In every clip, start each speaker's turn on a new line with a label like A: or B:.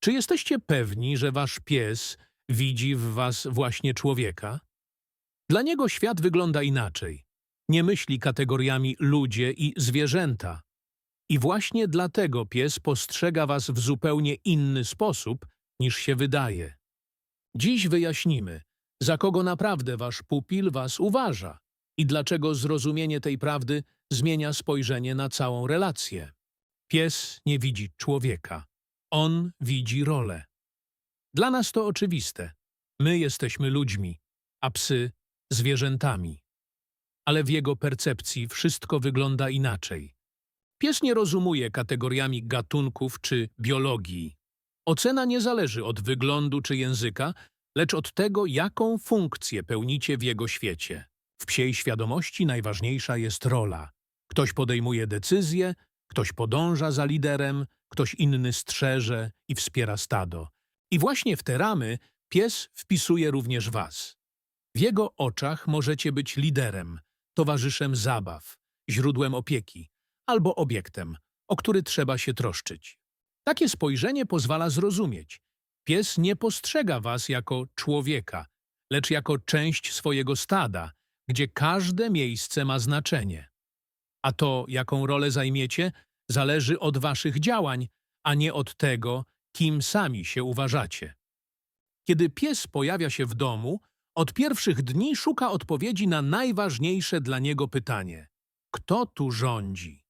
A: Czy jesteście pewni, że wasz pies widzi w was właśnie człowieka? Dla niego świat wygląda inaczej. Nie myśli kategoriami ludzie i zwierzęta. I właśnie dlatego pies postrzega was w zupełnie inny sposób, niż się wydaje. Dziś wyjaśnimy, za kogo naprawdę wasz pupil was uważa i dlaczego zrozumienie tej prawdy zmienia spojrzenie na całą relację. Pies nie widzi człowieka. On widzi rolę. Dla nas to oczywiste. My jesteśmy ludźmi, a psy zwierzętami. Ale w jego percepcji wszystko wygląda inaczej. Pies nie rozumuje kategoriami gatunków czy biologii. Ocena nie zależy od wyglądu czy języka, lecz od tego, jaką funkcję pełnicie w jego świecie. W psiej świadomości najważniejsza jest rola. Ktoś podejmuje decyzje, ktoś podąża za liderem, ktoś inny strzeże i wspiera stado. I właśnie w te ramy pies wpisuje również was. W jego oczach możecie być liderem, towarzyszem zabaw, źródłem opieki albo obiektem, o który trzeba się troszczyć. Takie spojrzenie pozwala zrozumieć. Pies nie postrzega was jako człowieka, lecz jako część swojego stada, gdzie każde miejsce ma znaczenie. A to, jaką rolę zajmiecie, zależy od waszych działań, a nie od tego, kim sami się uważacie. Kiedy pies pojawia się w domu, od pierwszych dni szuka odpowiedzi na najważniejsze dla niego pytanie: kto tu rządzi?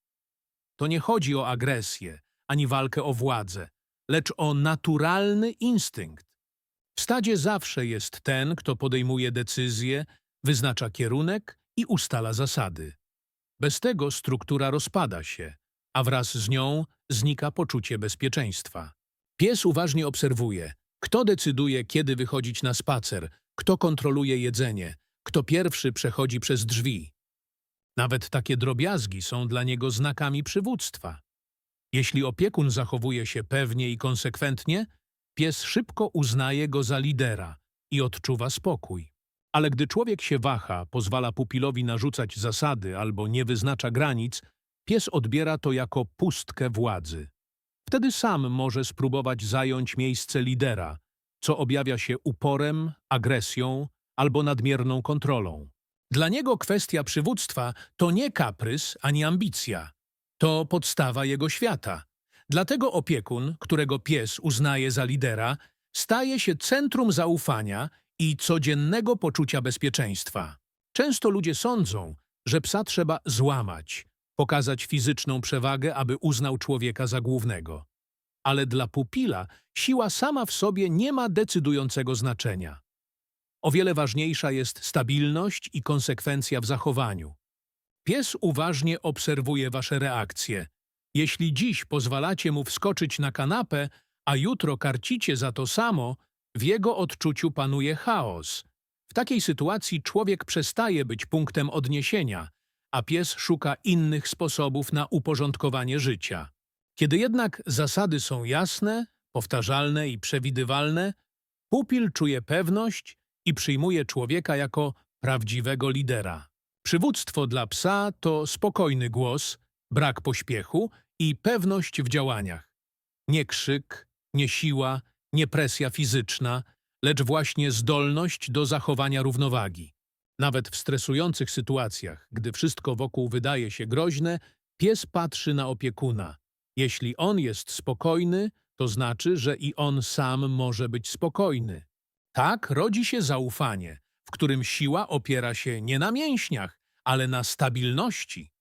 A: To nie chodzi o agresję ani walkę o władzę, lecz o naturalny instynkt. W stadzie zawsze jest ten, kto podejmuje decyzje, wyznacza kierunek i ustala zasady. Bez tego struktura rozpada się, a wraz z nią znika poczucie bezpieczeństwa. Pies uważnie obserwuje, kto decyduje, kiedy wychodzić na spacer, kto kontroluje jedzenie, kto pierwszy przechodzi przez drzwi. Nawet takie drobiazgi są dla niego znakami przywództwa. Jeśli opiekun zachowuje się pewnie i konsekwentnie, pies szybko uznaje go za lidera i odczuwa spokój. Ale gdy człowiek się waha, pozwala pupilowi narzucać zasady albo nie wyznacza granic, pies odbiera to jako pustkę władzy. Wtedy sam może spróbować zająć miejsce lidera, co objawia się uporem, agresją albo nadmierną kontrolą. Dla niego kwestia przywództwa to nie kaprys ani ambicja. To podstawa jego świata. Dlatego opiekun, którego pies uznaje za lidera, staje się centrum zaufania i codziennego poczucia bezpieczeństwa. Często ludzie sądzą, że psa trzeba złamać, pokazać fizyczną przewagę, aby uznał człowieka za głównego. Ale dla pupila siła sama w sobie nie ma decydującego znaczenia. O wiele ważniejsza jest stabilność i konsekwencja w zachowaniu. Pies uważnie obserwuje wasze reakcje. Jeśli dziś pozwalacie mu wskoczyć na kanapę, a jutro karcicie za to samo, w jego odczuciu panuje chaos. W takiej sytuacji człowiek przestaje być punktem odniesienia, a pies szuka innych sposobów na uporządkowanie życia. Kiedy jednak zasady są jasne, powtarzalne i przewidywalne, pupil czuje pewność i przyjmuje człowieka jako prawdziwego lidera. Przywództwo dla psa to spokojny głos, brak pośpiechu i pewność w działaniach. Nie krzyk, nie siła, nie presja fizyczna, lecz właśnie zdolność do zachowania równowagi. Nawet w stresujących sytuacjach, gdy wszystko wokół wydaje się groźne, pies patrzy na opiekuna. Jeśli on jest spokojny, to znaczy, że i on sam może być spokojny. Tak rodzi się zaufanie, w którym siła opiera się nie na mięśniach, ale na stabilności.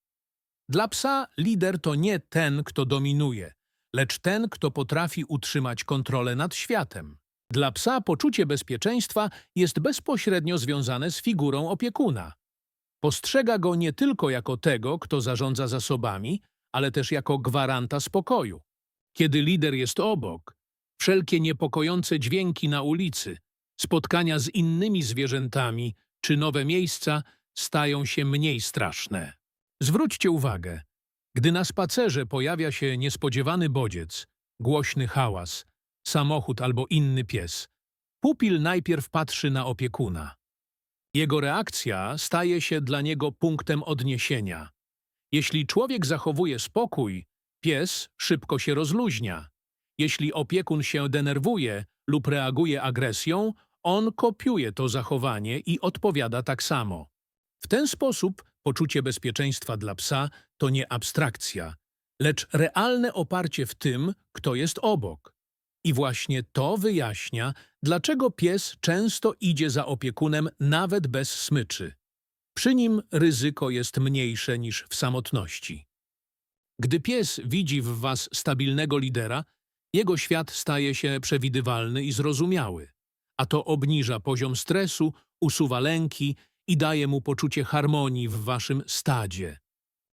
A: Dla psa lider to nie ten, kto dominuje, lecz ten, kto potrafi utrzymać kontrolę nad światem. Dla psa poczucie bezpieczeństwa jest bezpośrednio związane z figurą opiekuna. Postrzega go nie tylko jako tego, kto zarządza zasobami, ale też jako gwaranta spokoju. Kiedy lider jest obok, wszelkie niepokojące dźwięki na ulicy, spotkania z innymi zwierzętami czy nowe miejsca stają się mniej straszne. Zwróćcie uwagę, gdy na spacerze pojawia się niespodziewany bodziec, głośny hałas, samochód albo inny pies, pupil najpierw patrzy na opiekuna. Jego reakcja staje się dla niego punktem odniesienia. Jeśli człowiek zachowuje spokój, pies szybko się rozluźnia. Jeśli opiekun się denerwuje lub reaguje agresją, on kopiuje to zachowanie i odpowiada tak samo. W ten sposób poczucie bezpieczeństwa dla psa to nie abstrakcja, lecz realne oparcie w tym, kto jest obok. I właśnie to wyjaśnia, dlaczego pies często idzie za opiekunem nawet bez smyczy. Przy nim ryzyko jest mniejsze niż w samotności. Gdy pies widzi w was stabilnego lidera, jego świat staje się przewidywalny i zrozumiały, a to obniża poziom stresu, usuwa lęki i daje mu poczucie harmonii w waszym stadzie.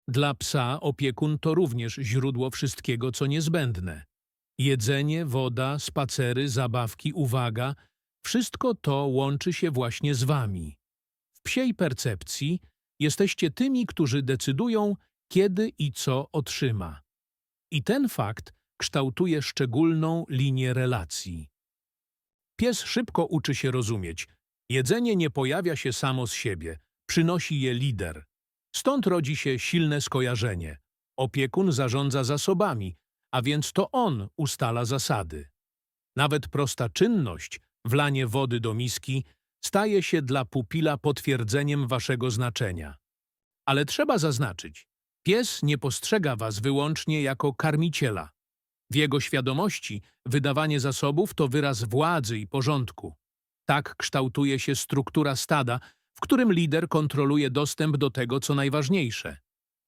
A: Dla psa opiekun to również źródło wszystkiego, co niezbędne. Jedzenie, woda, spacery, zabawki, uwaga – wszystko to łączy się właśnie z wami. W psiej percepcji jesteście tymi, którzy decydują, kiedy i co otrzyma. I ten fakt kształtuje szczególną linię relacji. Pies szybko uczy się rozumieć. Jedzenie nie pojawia się samo z siebie, przynosi je lider. Stąd rodzi się silne skojarzenie. Opiekun zarządza zasobami, a więc to on ustala zasady. Nawet prosta czynność, wlanie wody do miski, staje się dla pupila potwierdzeniem waszego znaczenia. Ale trzeba zaznaczyć, pies nie postrzega was wyłącznie jako karmiciela. W jego świadomości wydawanie zasobów to wyraz władzy i porządku. Tak kształtuje się struktura stada, w którym lider kontroluje dostęp do tego, co najważniejsze.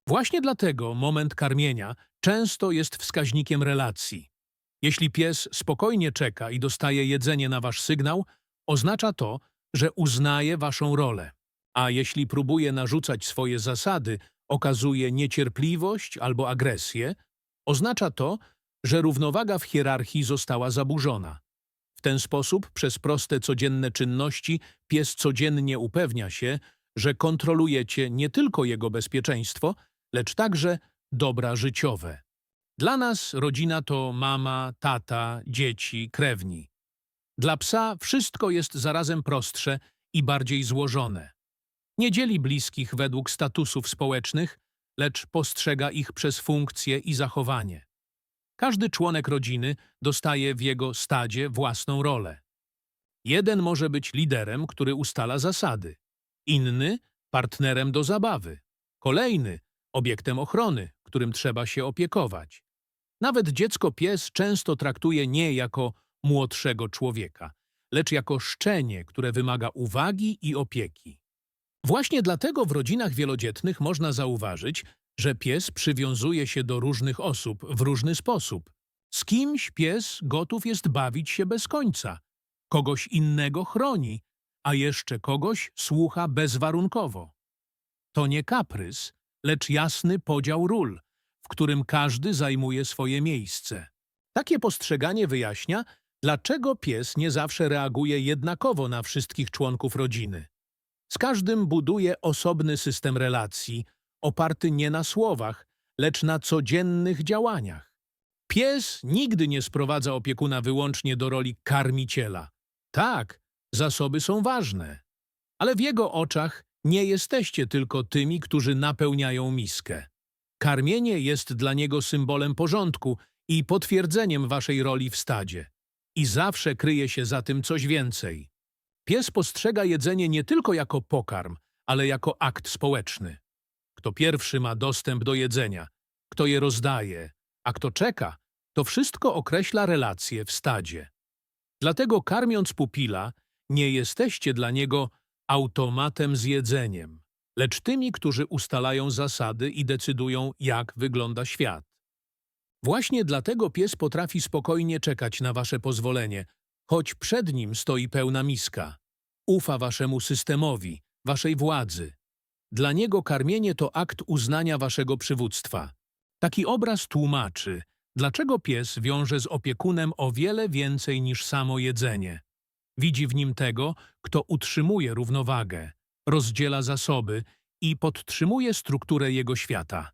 A: Właśnie dlatego moment karmienia często jest wskaźnikiem relacji. Jeśli pies spokojnie czeka i dostaje jedzenie na wasz sygnał, oznacza to, że uznaje waszą rolę. A jeśli próbuje narzucać swoje zasady, okazuje niecierpliwość albo agresję, oznacza to, że równowaga w hierarchii została zaburzona. W ten sposób, przez proste codzienne czynności, pies codziennie upewnia się, że kontrolujecie nie tylko jego bezpieczeństwo, lecz także dobra życiowe. Dla nas rodzina to mama, tata, dzieci, krewni. Dla psa wszystko jest zarazem prostsze i bardziej złożone. Nie dzieli bliskich według statusów społecznych, lecz postrzega ich przez funkcje i zachowanie. Każdy członek rodziny dostaje w jego stadzie własną rolę. Jeden może być liderem, który ustala zasady, inny partnerem do zabawy, kolejny obiektem ochrony, którym trzeba się opiekować. Nawet dziecko pies często traktuje nie jako młodszego człowieka, lecz jako szczenie, które wymaga uwagi i opieki. Właśnie dlatego w rodzinach wielodzietnych można zauważyć, że pies przywiązuje się do różnych osób w różny sposób. Z kimś pies gotów jest bawić się bez końca, kogoś innego chroni, a jeszcze kogoś słucha bezwarunkowo. To nie kaprys, lecz jasny podział ról, w którym każdy zajmuje swoje miejsce. Takie postrzeganie wyjaśnia, dlaczego pies nie zawsze reaguje jednakowo na wszystkich członków rodziny. Z każdym buduje osobny system relacji, oparty nie na słowach, lecz na codziennych działaniach. Pies nigdy nie sprowadza opiekuna wyłącznie do roli karmiciela. Tak, zasoby są ważne, ale w jego oczach nie jesteście tylko tymi, którzy napełniają miskę. Karmienie jest dla niego symbolem porządku i potwierdzeniem waszej roli w stadzie. I zawsze kryje się za tym coś więcej. Pies postrzega jedzenie nie tylko jako pokarm, ale jako akt społeczny. Kto pierwszy ma dostęp do jedzenia, kto je rozdaje, a kto czeka, to wszystko określa relacje w stadzie. Dlatego karmiąc pupila, nie jesteście dla niego automatem z jedzeniem, lecz tymi, którzy ustalają zasady i decydują, jak wygląda świat. Właśnie dlatego pies potrafi spokojnie czekać na wasze pozwolenie, choć przed nim stoi pełna miska. Ufa waszemu systemowi, waszej władzy. Dla niego karmienie to akt uznania waszego przywództwa. Taki obraz tłumaczy, dlaczego pies wiąże z opiekunem o wiele więcej niż samo jedzenie. Widzi w nim tego, kto utrzymuje równowagę, rozdziela zasoby i podtrzymuje strukturę jego świata.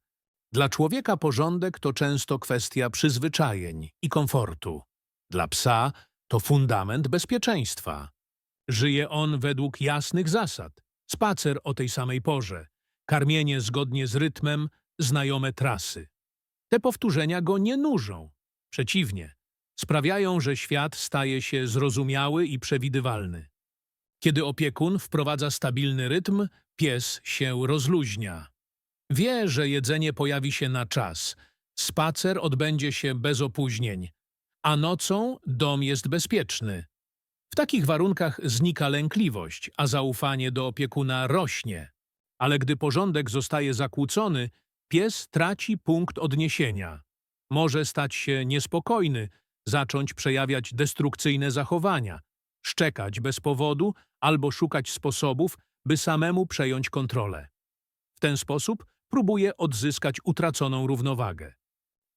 A: Dla człowieka porządek to często kwestia przyzwyczajeń i komfortu. Dla psa to fundament bezpieczeństwa. Żyje on według jasnych zasad. Spacer o tej samej porze, karmienie zgodnie z rytmem, znajome trasy. Te powtórzenia go nie nużą. Przeciwnie, sprawiają, że świat staje się zrozumiały i przewidywalny. Kiedy opiekun wprowadza stabilny rytm, pies się rozluźnia. Wie, że jedzenie pojawi się na czas, spacer odbędzie się bez opóźnień, a nocą dom jest bezpieczny. W takich warunkach znika lękliwość, a zaufanie do opiekuna rośnie. Ale gdy porządek zostaje zakłócony, pies traci punkt odniesienia. Może stać się niespokojny, zacząć przejawiać destrukcyjne zachowania, szczekać bez powodu albo szukać sposobów, by samemu przejąć kontrolę. W ten sposób próbuje odzyskać utraconą równowagę.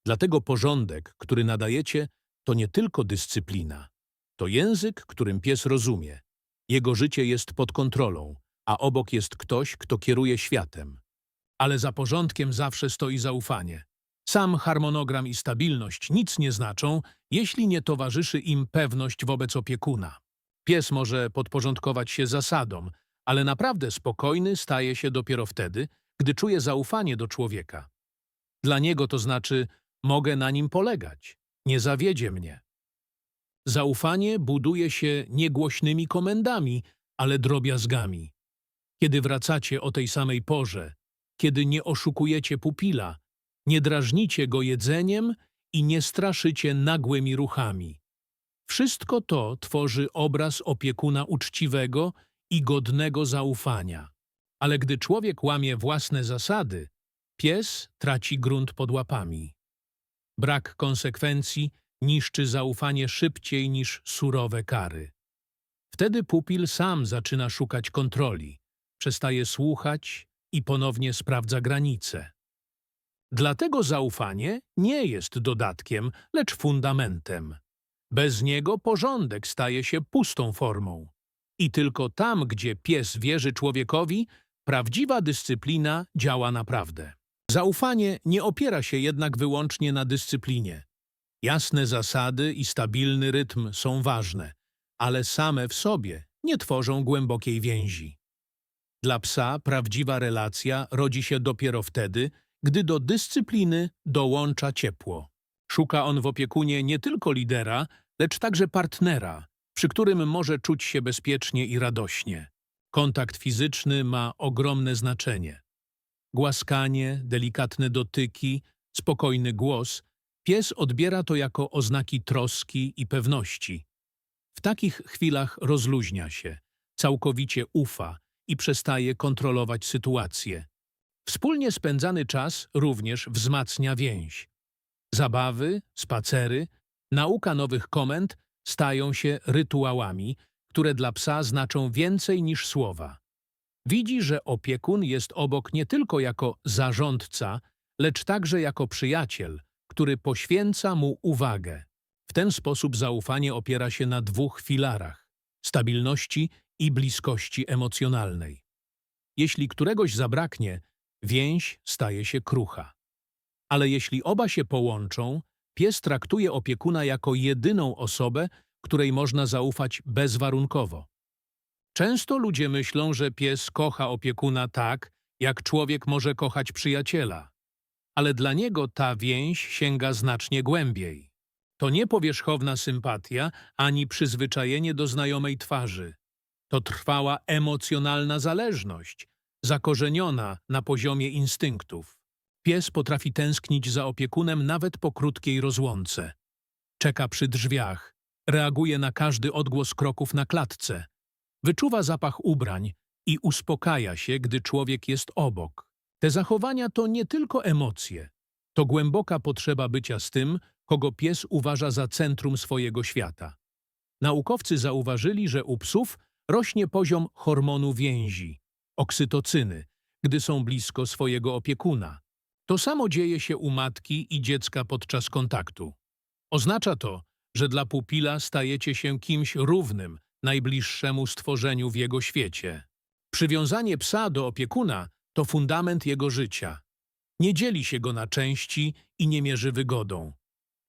A: Dlatego porządek, który nadajecie, to nie tylko dyscyplina. To język, którym pies rozumie. Jego życie jest pod kontrolą, a obok jest ktoś, kto kieruje światem. Ale za porządkiem zawsze stoi zaufanie. Sam harmonogram i stabilność nic nie znaczą, jeśli nie towarzyszy im pewność wobec opiekuna. Pies może podporządkować się zasadom, ale naprawdę spokojny staje się dopiero wtedy, gdy czuje zaufanie do człowieka. Dla niego to znaczy, mogę na nim polegać, nie zawiedzie mnie. Zaufanie buduje się nie głośnymi komendami, ale drobiazgami. Kiedy wracacie o tej samej porze, kiedy nie oszukujecie pupila, nie drażnicie go jedzeniem i nie straszycie nagłymi ruchami. Wszystko to tworzy obraz opiekuna uczciwego i godnego zaufania. Ale gdy człowiek łamie własne zasady, pies traci grunt pod łapami. Brak konsekwencji niszczy zaufanie szybciej niż surowe kary. Wtedy pupil sam zaczyna szukać kontroli, przestaje słuchać i ponownie sprawdza granice. Dlatego zaufanie nie jest dodatkiem, lecz fundamentem. Bez niego porządek staje się pustą formą. I tylko tam, gdzie pies wierzy człowiekowi, prawdziwa dyscyplina działa naprawdę. Zaufanie nie opiera się jednak wyłącznie na dyscyplinie. Jasne zasady i stabilny rytm są ważne, ale same w sobie nie tworzą głębokiej więzi. Dla psa prawdziwa relacja rodzi się dopiero wtedy, gdy do dyscypliny dołącza ciepło. Szuka on w opiekunie nie tylko lidera, lecz także partnera, przy którym może czuć się bezpiecznie i radośnie. Kontakt fizyczny ma ogromne znaczenie. Głaskanie, delikatne dotyki, spokojny głos, pies odbiera to jako oznaki troski i pewności. W takich chwilach rozluźnia się, całkowicie ufa i przestaje kontrolować sytuację. Wspólnie spędzany czas również wzmacnia więź. Zabawy, spacery, nauka nowych komend stają się rytuałami, które dla psa znaczą więcej niż słowa. Widzi, że opiekun jest obok nie tylko jako zarządca, lecz także jako przyjaciel, który poświęca mu uwagę. W ten sposób zaufanie opiera się na dwóch filarach stabilności i bliskości emocjonalnej. Jeśli któregoś zabraknie, więź staje się krucha. Ale jeśli oba się połączą, pies traktuje opiekuna jako jedyną osobę, której można zaufać bezwarunkowo. Często ludzie myślą, że pies kocha opiekuna tak, jak człowiek może kochać przyjaciela. Ale dla niego ta więź sięga znacznie głębiej. To nie powierzchowna sympatia, ani przyzwyczajenie do znajomej twarzy. To trwała emocjonalna zależność, zakorzeniona na poziomie instynktów. Pies potrafi tęsknić za opiekunem nawet po krótkiej rozłące. Czeka przy drzwiach, reaguje na każdy odgłos kroków na klatce, wyczuwa zapach ubrań i uspokaja się, gdy człowiek jest obok. Te zachowania to nie tylko emocje, to głęboka potrzeba bycia z tym, kogo pies uważa za centrum swojego świata. Naukowcy zauważyli, że u psów rośnie poziom hormonu więzi, oksytocyny, gdy są blisko swojego opiekuna. To samo dzieje się u matki i dziecka podczas kontaktu. Oznacza to, że dla pupila stajecie się kimś równym najbliższemu stworzeniu w jego świecie. Przywiązanie psa do opiekuna to fundament jego życia. Nie dzieli się go na części i nie mierzy wygodą.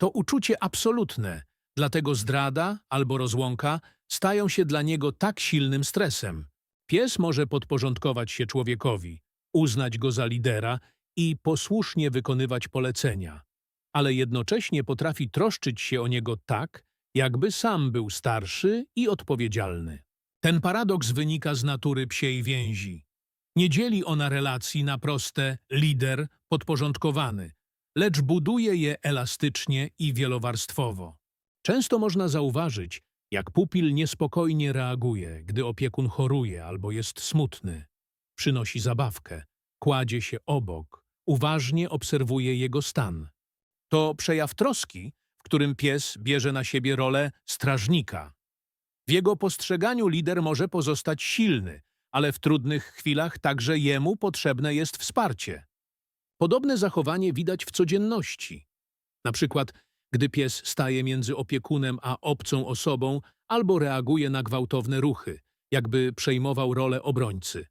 A: To uczucie absolutne, dlatego zdrada albo rozłąka stają się dla niego tak silnym stresem. Pies może podporządkować się człowiekowi, uznać go za lidera i posłusznie wykonywać polecenia. ale jednocześnie potrafi troszczyć się o niego tak, jakby sam był starszy i odpowiedzialny. Ten paradoks wynika z natury psiej więzi. Nie dzieli ona relacji na proste lider, podporządkowany, lecz buduje je elastycznie i wielowarstwowo. Często można zauważyć, jak pupil niespokojnie reaguje, gdy opiekun choruje albo jest smutny. Przynosi zabawkę, kładzie się obok, uważnie obserwuje jego stan. To przejaw troski, w którym pies bierze na siebie rolę strażnika. W jego postrzeganiu lider może pozostać silny, ale w trudnych chwilach także jemu potrzebne jest wsparcie. Podobne zachowanie widać w codzienności. Na przykład, gdy pies staje między opiekunem a obcą osobą albo reaguje na gwałtowne ruchy, jakby przejmował rolę obrońcy.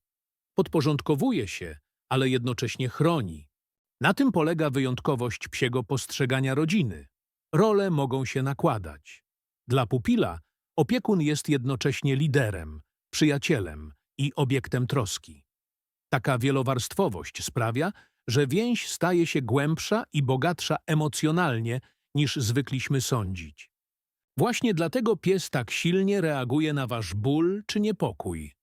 A: Podporządkowuje się, ale jednocześnie chroni. Na tym polega wyjątkowość psiego postrzegania rodziny. Role mogą się nakładać. Dla pupila opiekun jest jednocześnie liderem, przyjacielem i obiektem troski. Taka wielowarstwowość sprawia, że więź staje się głębsza i bogatsza emocjonalnie niż zwykliśmy sądzić. Właśnie dlatego pies tak silnie reaguje na wasz ból czy niepokój.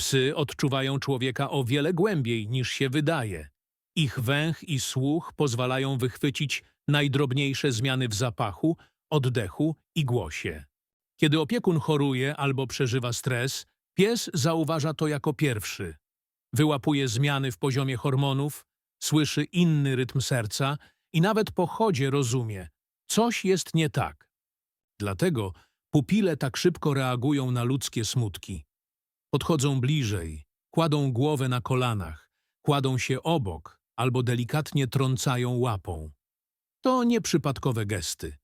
A: Psy odczuwają człowieka o wiele głębiej niż się wydaje. Ich węch i słuch pozwalają wychwycić najdrobniejsze zmiany w zapachu, oddechu i głosie. Kiedy opiekun choruje albo przeżywa stres, pies zauważa to jako pierwszy. Wyłapuje zmiany w poziomie hormonów, słyszy inny rytm serca i nawet po chodzie rozumie, coś jest nie tak. Dlatego pupile tak szybko reagują na ludzkie smutki. Podchodzą bliżej, kładą głowę na kolanach, kładą się obok albo delikatnie trącają łapą. To nieprzypadkowe gesty.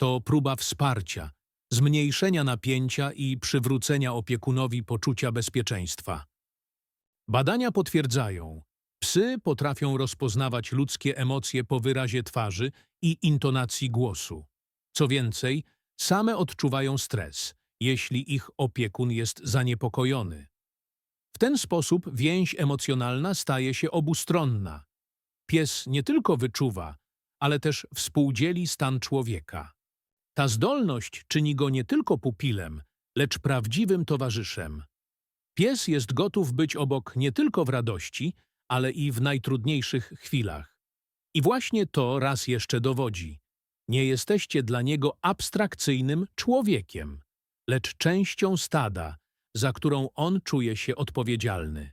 A: To próba wsparcia, zmniejszenia napięcia i przywrócenia opiekunowi poczucia bezpieczeństwa. Badania potwierdzają, psy potrafią rozpoznawać ludzkie emocje po wyrazie twarzy i intonacji głosu. Co więcej, same odczuwają stres, jeśli ich opiekun jest zaniepokojony. W ten sposób więź emocjonalna staje się obustronna. Pies nie tylko wyczuwa, ale też współdzieli stan człowieka. Ta zdolność czyni go nie tylko pupilem, lecz prawdziwym towarzyszem. Pies jest gotów być obok nie tylko w radości, ale i w najtrudniejszych chwilach. I właśnie to raz jeszcze dowodzi. Nie jesteście dla niego abstrakcyjnym człowiekiem, lecz częścią stada, za którą on czuje się odpowiedzialny.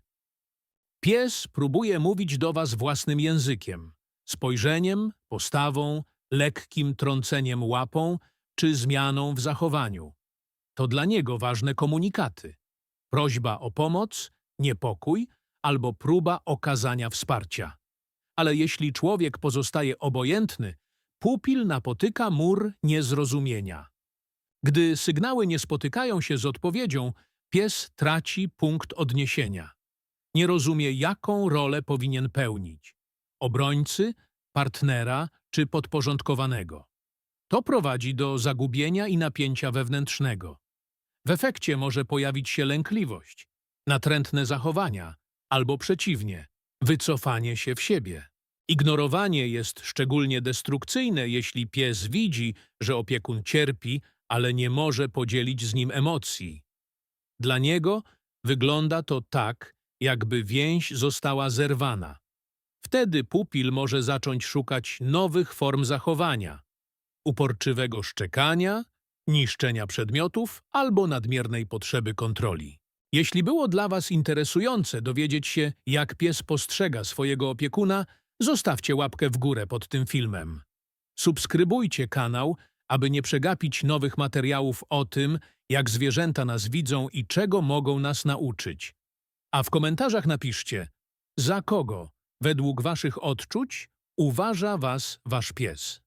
A: Pies próbuje mówić do was własnym językiem, spojrzeniem, postawą, lekkim trąceniem łapą czy zmianą w zachowaniu. To dla niego ważne komunikaty. Prośba o pomoc, niepokój albo próba okazania wsparcia. Ale jeśli człowiek pozostaje obojętny, pupil napotyka mur niezrozumienia. Gdy sygnały nie spotykają się z odpowiedzią, pies traci punkt odniesienia. Nie rozumie, jaką rolę powinien pełnić obrońcy, partnera czy podporządkowanego. To prowadzi do zagubienia i napięcia wewnętrznego. W efekcie może pojawić się lękliwość, natrętne zachowania albo przeciwnie, wycofanie się w siebie. Ignorowanie jest szczególnie destrukcyjne, jeśli pies widzi, że opiekun cierpi, ale nie może podzielić z nim emocji. Dla niego wygląda to tak, jakby więź została zerwana. Wtedy pupil może zacząć szukać nowych form zachowania uporczywego szczekania, niszczenia przedmiotów albo nadmiernej potrzeby kontroli. Jeśli było dla Was interesujące dowiedzieć się, jak pies postrzega swojego opiekuna, zostawcie łapkę w górę pod tym filmem. Subskrybujcie kanał, aby nie przegapić nowych materiałów o tym, jak zwierzęta nas widzą i czego mogą nas nauczyć. A w komentarzach napiszcie, za kogo, według Waszych odczuć, uważa Was Wasz pies.